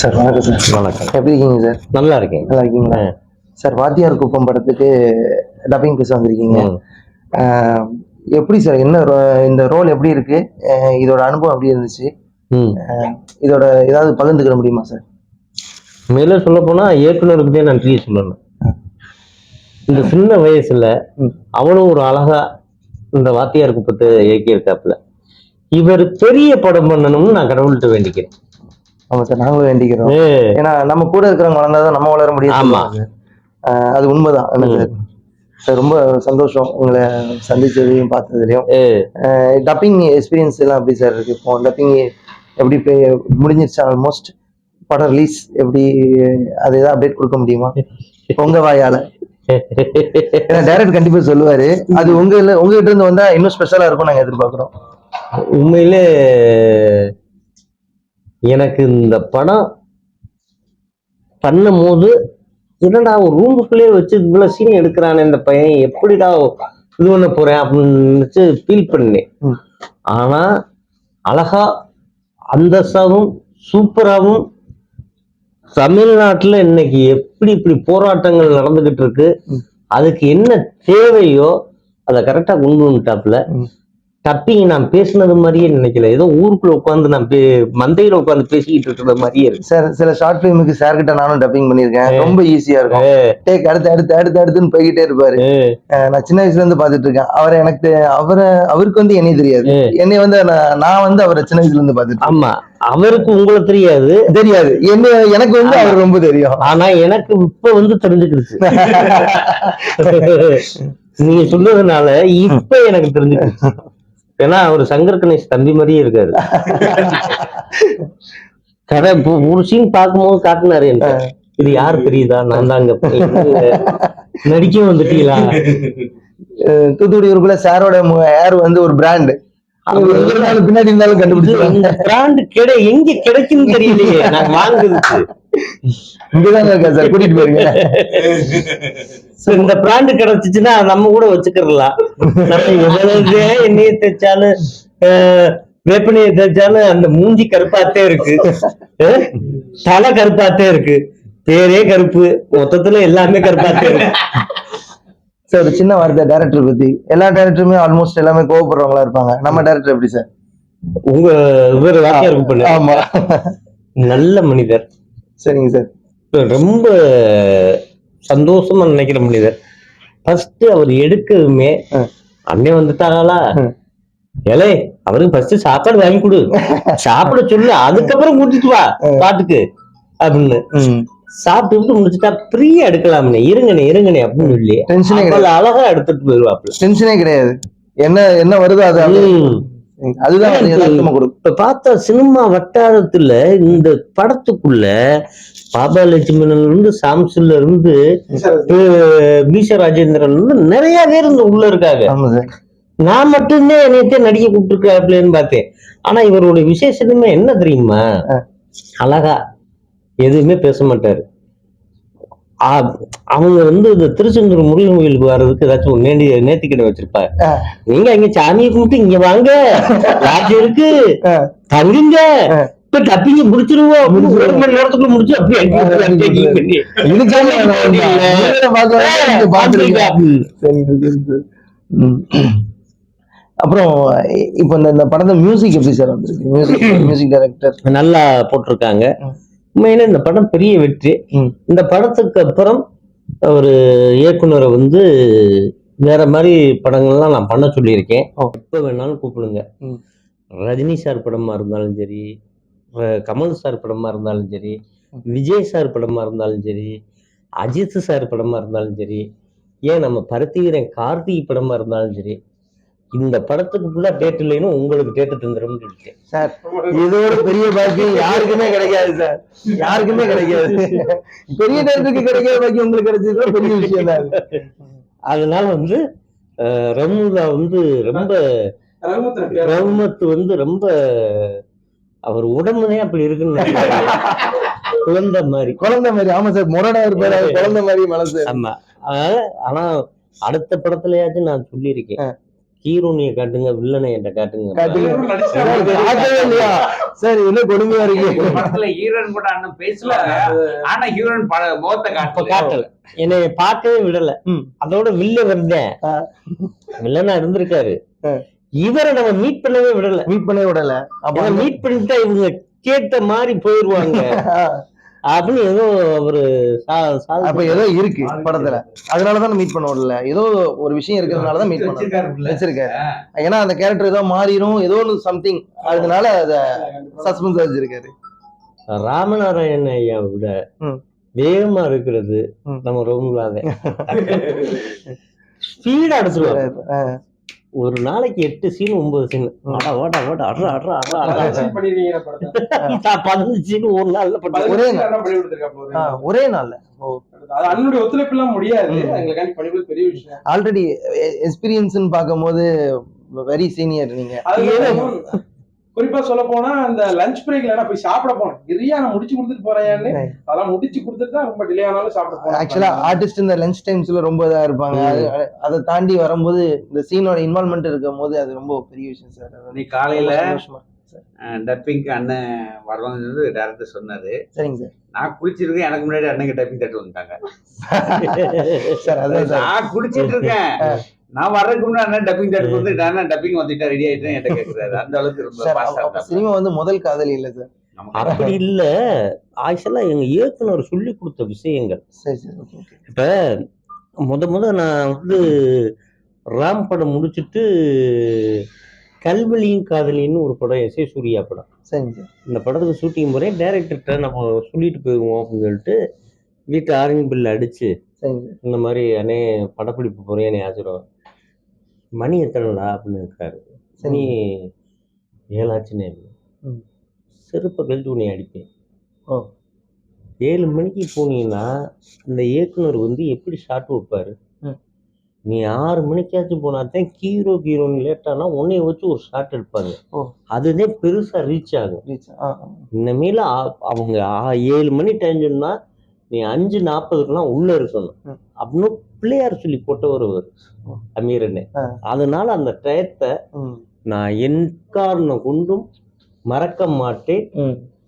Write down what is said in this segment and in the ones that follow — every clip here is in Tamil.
சார் வணக்கம் சார். வணக்கம். எப்படி இருக்கீங்க சார்? நல்லா இருக்கேன். நல்லா இருக்கீங்களா? சார் வாத்தியார் குப்பம் படத்துக்கு டப்பிங் பேச வந்திருக்கீங்க. எப்படி சார் என்ன இந்த ரோல் எப்படி இருக்கு? இதோட அனுபவம் எப்படி இருந்துச்சு? இதோட ஏதாவது பகிர்ந்துக்கிற முடியுமா சார்? மேல சொல்ல போனா இயக்குனருக்கு தான் நன்றியை சொல்லணும். இந்த சின்ன வயசுல அவ்வளவு ஒரு அழகா இந்த வாத்தியார் குப்பத்தை இயக்கியிருக்காப்புல. இவர் பெரிய படம் பண்ணணும்னு நான் கடவுள்கிட்ட வேண்டிக்கிறேன். ஆமா சார் நாங்களும் வேண்டிக்கிறோம். ஏன்னா நம்ம கூட இருக்கிறவங்க வளர்ந்தாதான் நம்ம வளர முடியும் ஆமா. அது உண்மைதான் என்ன சார்? ரொம்ப சந்தோஷம் உங்களை சந்திச்சதையும் பார்த்ததுலையும். டப்பிங் எக்ஸ்பீரியன்ஸ் எல்லாம் எப்படி சார் இருக்கு? இப்போ டப்பிங் எப்படி முடிஞ்சிருச்சு? ஆல்மோஸ்ட் படம் ரிலீஸ் எப்படி அது ஏதாவது அப்டேட் கொடுக்க முடியுமா? உங்க வாயால. டைரக்ட் கண்டிப்பா சொல்லுவாரு. அது உங்க உங்ககிட்ட இருந்து வந்தா இன்னும் ஸ்பெஷலா இருக்கும் நாங்க எதிர்பார்க்கிறோம். உண்மையிலே எனக்கு இந்த படம் பண்ணும்போது என்னடா ஒரு ரூமுக்குள்ளே வச்சு இவ்வளவு சீன் எடுக்கிறானே இந்த பையன் எப்படிடா இது பண்ண போறேன் அப்படின்னு ஃபீல் பண்ணேன். ஆனா அழகா அந்தஸ்தாவும் சூப்பராகவும் தமிழ்நாட்டுல இன்னைக்கு எப்படி இப்படி போராட்டங்கள் நடந்துகிட்டு இருக்கு அதுக்கு என்ன தேவையோ அதை கரெக்டா கொண்டு வந்துட்டாப்புல. டப்பிங் நான் பேசுனது மாதிரியே நினைக்கல. ஏதோ ஊருக்குள்ள உட்காந்து நான் மந்தையில உட்காந்து பேசிக்கிட்டு இருக்கிற மாதிரியே இருக்கு. சார் சில ஷார்ட் ஃபிலிமுக்கு சார் கிட்ட நானும் டப்பிங் பண்ணியிருக்கேன். ரொம்ப ஈஸியா இருக்கும். டேக் அடுத்து அடுத்து அடுத்து அடுத்துன்னு போய்கிட்டே இருப்பாரு. நான் சின்ன வயசுல இருந்து பாத்துட்டு இருக்கேன். அவரை எனக்கு அவரை அவருக்கு வந்து என்னைய தெரியாது. என்னை வந்து நான் வந்து அவரை சின்ன வயசுல இருந்து பாத்துட்டு ஆமா. அவருக்கு உங்களை தெரியாது. தெரியாது. என்ன எனக்கு வந்து அவர் ரொம்ப தெரியும். ஆனா எனக்கு இப்ப வந்து தெரிஞ்சுக்கிடுச்சு. நீங்க சொன்னதுனால இப்ப எனக்கு தெரிஞ்சுக்கிடுச்சு. ஏன்னா அவர் சங்கர் கணேஷ் தம்பி மாதிரியே இருக்காரு. கதை ஒரு சீன் பார்க்கும்போது காட்டினாரு என்கிட்ட. இது யார் தெரியுதா நான் தான் அங்க நடிக்க வந்துட்டீங்களா? தூத்துக்குடி ஊருக்குள்ள சாரோட ஏர் வந்து ஒரு பிராண்ட் பின்னாடி இருந்தாலும் இந்த பிராண்ட் கிடை எங்க கிடைக்குன்னு தெரியலையே. நான் வாங்குறதுக்கு. இங்கதாங்க இருக்கா சார்? கூட்டிட்டு போயிருங்க. இந்த பிராண்ட் கிடைச்சிச்சுன்னா நம்ம கூட வச்சுக்கிறலாம். நம்ம எவ்வளவு எண்ணெயை தைச்சாலும் அஹ், வேப்பெண்ணெயை தைச்சாலும் அந்த மூஞ்சி கருப்பாத்தே இருக்கு. தலை கருப்பாத்தே இருக்கு. பேரே கருப்பு. மொத்தத்துல எல்லாமே கருப்பாத்தே இருக்கு. சார் ஒரு சின்ன வார்த்தை டேரக்டர் பத்தி. எல்லா டேரக்டருமே ஆல்மோஸ்ட் எல்லாமே கோவப்படுறவங்களா இருப்பாங்க. நம்ம டேரக்டர் எப்படி சார் உங்க இவர் வாக்கியார் பண்ண. ஆமா. நல்ல மனிதர். சரிங்க சார் ரொம்ப சந்தோஷமா நினைக்கிற மனிதர். ஃபர்ஸ்ட் அவர் எடுக்கவுமே. அண்ணே வந்துட்டாங்களா. ஏலே அவருக்கு ஃபர்ஸ்ட் சாப்பாடு வாங்கி கொடு. சாப்பிட சொல்லு அதுக்கப்புறம் கூட்டிட்டு வா பாட்டுக்கு. அப்படின்னு. சாப்பிட்டு முடிச்சுட்டா ஃப்ரீயா எடுக்கலாம்னே. இருங்கண்ணே இருங்கண்ணே அப்படின்னு சொல்லி டென்ஷனே கிடையாது. அழகா எடுத்துட்டு போயிருவாப்ல டென்ஷனே கிடையாது. என்ன என்ன வருதோ அது. அதுதான் இப்ப பார்த்தா சினிமா வட்டாரத்துல இந்த படத்துக்குள்ள பாபா லட்சுமணன்ல இருந்து சாம்சன்ல இருந்து மீச ராஜேந்திரன் இருந்து நிறைய பேர் இந்த உள்ள இருக்காங்க. நான் மட்டும்தான் என்னையத்தே நடிக்க கூப்பிட்டுருக்காப்லன்னு பார்த்தேன். ஆனா இவருடைய விசேஷமே என்ன தெரியுமா. அழகா எதுவுமே பேச மாட்டாரு. அவங்க வந்து இந்த திருச்செந்தூர் முருகன் கோயிலுக்கு வர்றதுக்கு ஏதாச்சும் நேண்டி நேர்த்திக்கடை வச்சிருப்பாங்க ஆ. நீங்க அங்க சாமியை கும்பிட்டு இங்க வாங்க. ராஜ்யம் இருக்கு. தங்குங்க. இப்ப டப்பிங்க முடிச்சிருவோம். ஒரு மணி நேரத்துக்குள்ள முடிச்சு அப்படியே இங்க. அப்புறம் இப்போ இந்த படத்தை மியூசிக் எப்படி சார் வந்திருக்கு? மியூசிக் மியூசிக் டைரக்டர் நல்லா போட்டிருக்காங்க. உண்மையில இந்த படம் பெரிய வெற்றி இந்த படத்துக்கு அப்புறம் ஒரு இயக்குனரை வந்து வேற மாதிரி படங்கள்லாம் நான் பண்ண சொல்லியிருக்கேன். எப்போ வேணாலும் கூப்பிடுங்க. ரஜினி சார் படமா இருந்தாலும் சரி கமல் சார் படமா இருந்தாலும் சரி விஜய் சார் படமா இருந்தாலும் சரி அஜித் சார் படமா இருந்தாலும் சரி ஏன் நம்ம பருத்தி வீரன் கார்த்திக் படமா இருந்தாலும் சரி இந்த படத்துக்கு ஃபுல்லா டேட் இல்லைன்னு உங்களுக்கு டேட்டு தந்துடும் சொல்லிட்டேன் சார் இதோட பெரிய பாக்கியம். யாருக்குமே கிடைக்காது சார். யாருக்குமே கிடைக்காது. பெரிய டேரக்டருக்கு கிடைக்காத பாக்கியம் உங்களுக்கு கிடைச்சது பெரிய விஷயம் தான். அதனால வந்து ரம்முல்லா வந்து ரொம்ப ரவுமத் வந்து ரொம்ப அவர் உடம்புனே அப்படி இருக்குன்னு. குழந்தை மாதிரி. குழந்தை மாதிரி. ஆமா சார் முரடா இருப்பாரு. அவர் குழந்தை மாதிரி மனசு. ஆமா. அதனால ஆனா அடுத்த படத்துலயாச்சும் நான் சொல்லியிருக்கேன். ஹீரோனிய காட்டுங்க வில்லனை என்கிட்ட காட்டுங்க. சார், சார் என்ன கொடுமையா இருக்கு? படத்துல ஹீரோயின் கூட அண்ணன் பேசுவாங்க ஆனா ஹீரோயின் முகத்தை அப்ப காட்டல. என்னை பார்க்கவே விடல. அதோட வில்ல வந்தேன். வில்லனா இருந்திருக்காரு. இவரை நம்ம மீட் பண்ணவே விடல. மீட் பண்ணவே விடல. அப்ப மீட் பண்ணிட்டா இவங்க கேட்ட மாதிரி போயிருவாங்க. அப்படின்னு ஏதோ சாதிச்சு- அப்ப ஏதோ இருக்கு படத்துல. அதனாலதான் மீட் பண்ண விடல ஏதோ ஒரு விஷயம் இருக்கிறதுனாலதான் மீட் பண்ண வச்சிருக்காரு ஏன்னா அந்த கேரக்டர் ஏதோ மாறிடும் ஏதோ ஒன்று சம்திங் அதனால அத சஸ்பென்ஸ் வச்சிருக்காரு. ராமநாராயண ஐயா விட ம். வேகமா இருக்கிறது. நம்ம ரொம்ப ஸ்பீடா ஆஹ் ஒரு நாளைக்கு எட்டு சீன் ஒன்பது சீன் அடா ஓடா ஓடா அட்ரா அட்ரா அட்ரா பதினஞ்சு சீன் ஒரு நாள்ல பண்ண ஒரே ஒரே நாள். ஒரே நாள்ல. அது அண்ணனுடைய ஒத்துழைப்பு எல்லாம் முடியாது. ம். எங்களுக்காண்டி பண்ணி கொடுத்து பெரிய விஷயம். ஆல்ரெடி எக்ஸ்பீரியன்ஸ்னு பார்க்கும்போது வெரி சீனியர் நீங்க. குறிப்பா சொல்ல போனா அந்த லஞ்ச் பிரேக்ல நான் போய் சாப்பிட போனேன். இரியா நான் முடிச்சு கொடுத்துட்டு போறேன்னு. அதெல்லாம் முடிச்சு கொடுத்துட்டு தான் ரொம்ப டிலே ஆனாலும் சாப்பிட போனேன் ஆக்சுவலா ஆர்டிஸ்ட் இந்த லஞ்ச் டைம்ஸ்ல ரொம்ப இதா இருப்பாங்க. அது- தாண்டி வரும்போது இந்த சீனோட இன்வால்மெண்ட் இருக்கும் போது அது ரொம்ப பெரிய விஷயம் சார் நீ காலையில. டப்பிங்க்கு அண்ணன் வருவாங்க டேரக்டர் சொன்னாரு. சரிங்க சார் நான் குளிச்சிருக்கேன் எனக்கு முன்னாடி அண்ணன் டப்பிங் தட்டு வந்துட்டாங்க. சார் நான் குளிச்சிட்டு இருக்கேன். நான் வர்றதுக்கு முன்னாடி டப்பிங் வந்து நான் டப்பிங் வந்துட்டா ரெடி ஆயிட்டேன் என்கிட்ட கேக்குறாரு. அந்த அளவுக்கு. சினிமா வந்து முதல் காதலி இல்ல சார். அப்படி இல்ல. ஆக்சுவலா எங்க இயக்குனர் சொல்லி கொடுத்த விஷயங்கள். இப்ப முத முத நான் வந்து ராம் படம் முடிச்சிட்டு கல்வெளியும் காதலின்னு ஒரு படம் எஸ் ஏ சூர்யா படம். சரிங்க சார். இந்த படத்துக்கு ஷூட்டிங் போறேன் டேரக்டர்கிட்ட நம்ம சொல்லிட்டு போயிருவோம் அப்படின்னு சொல்லிட்டு வீட்டு ஆரஞ்சு பில் அடிச்சு சரிங்க சார். இந்த மாதிரி அண்ணே படப்பிடிப்பு போறேன் என்னை ஆச்சிரும் மணி எத்தனைடா அப்படின்னு இருக்காரு மணி ஏழாச்சுன்னு. செருப்பை கழட்டி உன்னை அடிப்பேன் ஓ ஏழு மணிக்கு போனீங்கன்னா இந்த இயக்குனர் வந்து எப்படி ஷாட் வைப்பாரு. நீ ஆறு மணிக்காச்சும் போனா தான் ஹீரோ ஹீரோயின் லேட்டானா உன்னைய வச்சு ஒரு ஷாட் எடுப்பாங்க. அதுதான் பெருசா ரீச் ஆகும். இனிமேல அவங்க ஏழு மணி டைம் சொன்னா நீ அஞ்சு நாற்பதுக்கெல்லாம் உள்ள இருக்கணும். அப்படின்னு பிள்ளையார் சொல்லி போட்டவர் அவர் ஓ. அமீர் அண்ணே ஆ. அதனால அந்த டயத்தை நான் என் காரணம் கொண்டும் மறக்க மாட்டேன்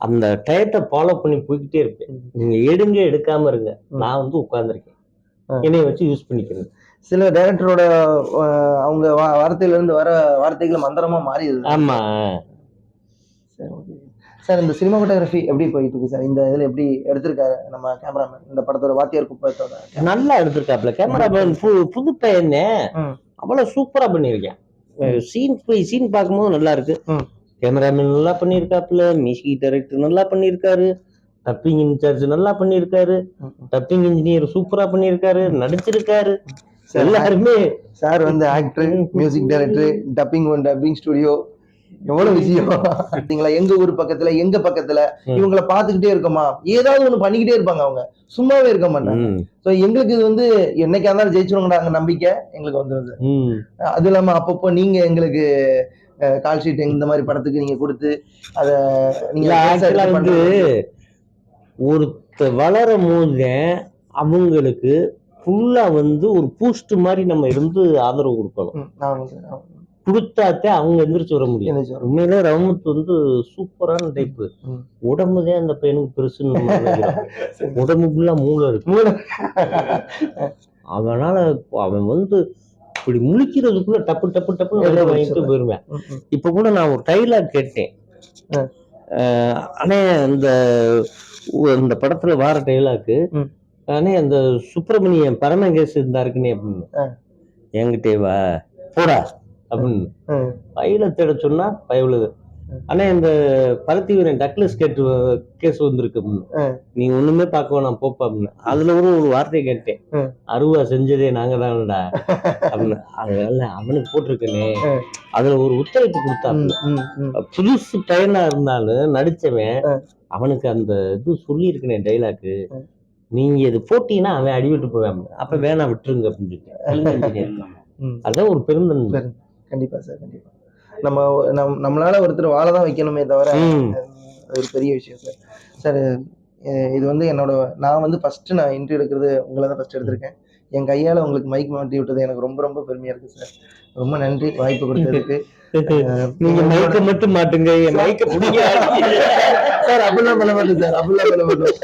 அந்த டயத்தை ஃபாலோ பண்ணி போய்கிட்டே இருப்பேன். நீங்க எடுங்க எடுக்காம இருங்க. நான் வந்து உட்கார்ந்திருக்கேன். என்னைய வச்சு யூஸ் பண்ணிக்கிறேன் சில டைரக்டரோட அவங்க வார்த்தையில இருந்து வர வார்த்தைகள் மந்திரமா மாறிடுது ஆமா சரி ஓகே சார் இந்த சினிமாட்டோகிராஃபி எப்படி போயிட்டு இருக்கு சார்? இந்த இதுல எப்படி எடுத்திருக்காரு நம்ம கேமராமேன்? இந்த படத்தோட வாத்தியார் குப்பத்தோட நல்லா எடுத்திருக்காப்ல கேமராமேன் புது பையனே. அவ்வளவு சூப்பரா பண்ணியிருக்கேன். சீன் போய் சீன் பார்க்கும்போது நல்லா இருக்கு. கேமராமேன் நல்லா பண்ணியிருக்காப்புல. மியூசிக் டைரக்டர் நல்லா பண்ணியிருக்காரு. டப்பிங் இன்சார்ஜ் நல்லா பண்ணியிருக்காரு. ம். டப்பிங் இன்ஜினியர் சூப்பரா பண்ணியிருக்காரு. நடிச்சிருக்காரு. சார் எல்லாருமே சார் வந்து actor music director dubbing one dubbing studio எவ்வளவு விஷயம்? பாத்தீங்களா? எங்க ஊர் பக்கத்துல எங்க பக்கத்துல. இவங்கள பாத்துக்கிட்டே இருக்கோமா? ஏதாவது ஒண்ணு பண்ணிக்கிட்டே இருப்பாங்க அவங்க. சும்மாவே இருக்க மாட்டாங்க. சோ எங்களுக்கு இது வந்து என்னைக்கா இருந்தாலும் ஜெயிச்சிருவாங்க நம்பிக்கை எங்களுக்கு வந்துருது. அது இல்லாம அப்பப்போ நீங்க எங்களுக்கு கால் ஷீட் இந்த மாதிரி படத்துக்கு நீங்க கொடுத்து அத நீங்க வந்து. ஒருத்த வளரும் போது அவங்களுக்கு ஃபுல்லா வந்து ஒரு பூஸ்ட் மாதிரி நம்ம இருந்து ஆதரவு கொடுக்கணும். கொடுத்தாத்தே அவங்க எந்திரிச்சு வர முடியும். உண்மையிலே ரவுமத் வந்து சூப்பரான டைப்பு. உடம்புதான் அந்த பையனுக்கு பெருசுன்னு உடம்புக்குள்ள மூளை இருக்கு மூளை. அதனால அவன் வந்து இப்படி முழிக்கிறதுக்குள்ள டப்பு டப்பு வெளில வாங்கிட்டு. போயிருவேன். இப்ப கூட நான் ஒரு டைலாக் கேட்டேன் ஆ. அஹ் அண்ணே இந்த படத்துல வார டைலாக்கு. அண்ணே அந்த சுப்பிரமணியன் பரமகேஸ் இருந்தா இருக்குனே அப்படின்னு. என்கிட்டே வா போடா அப்படின்னு. பையில தேட சொன்னா பயவுழுது அண்ணே இந்த பருத்தி வீரன் டக்லஸ் கேட்டு கேஸ் வந்திருக்கு. நீ ஒண்ணுமே பார்க்க வேணாம் போப்பா அப்படின்னு அதுல ஒரு ஒரு வார்த்தையை கேட்டேன். அருவா செஞ்சதே நாங்க தானடா அப்படின்னு அதனால அவனுக்கு போட்டிருக்கனே. அதுல ஒரு உத்தரவு ம். புதுசு பையனா இருந்தாலும் நடிச்சவன். அவனுக்கு அந்த இது சொல்லி இருக்கனே டைலாக்கு. நீங்க இது போட்டீங்கன்னா அவன் அடிவிட்டு போவான் அப்ப வேணாம் விட்டுருங்க அப்படின்னு சொல்லிட்டு. அதான் ஒரு பெருந்தன்மை சரி. கண்டிப்பா சார் கண்டிப்பா. நம்ம நம் நம்மளால ஒருத்தர் வாழ தான் வைக்கணுமே தவிர ஒரு பெரிய விஷயம் சார். சார் இது வந்து என்னோட நான் வந்து ஃபர்ஸ்ட் நான் இன்டர்வியூ எடுக்கிறது உங்களை தான் ஃபர்ஸ்ட் எடுத்திருக்கேன். என் கையால உங்களுக்கு மைக் மாட்டி விட்டது எனக்கு ரொம்ப ரொம்ப பெருமையா இருக்கு சார். ரொம்ப நன்றி வாய்ப்பு கொடுத்ததுக்கு. நீங்க மைக்க மட்டும் மாட்டுங்க என் மைக்க பிடிங்க சார் அப்படிலாம் பண்ண மாட்டேன் சார் அப்படிலாம் பண்ண மாட்டேன்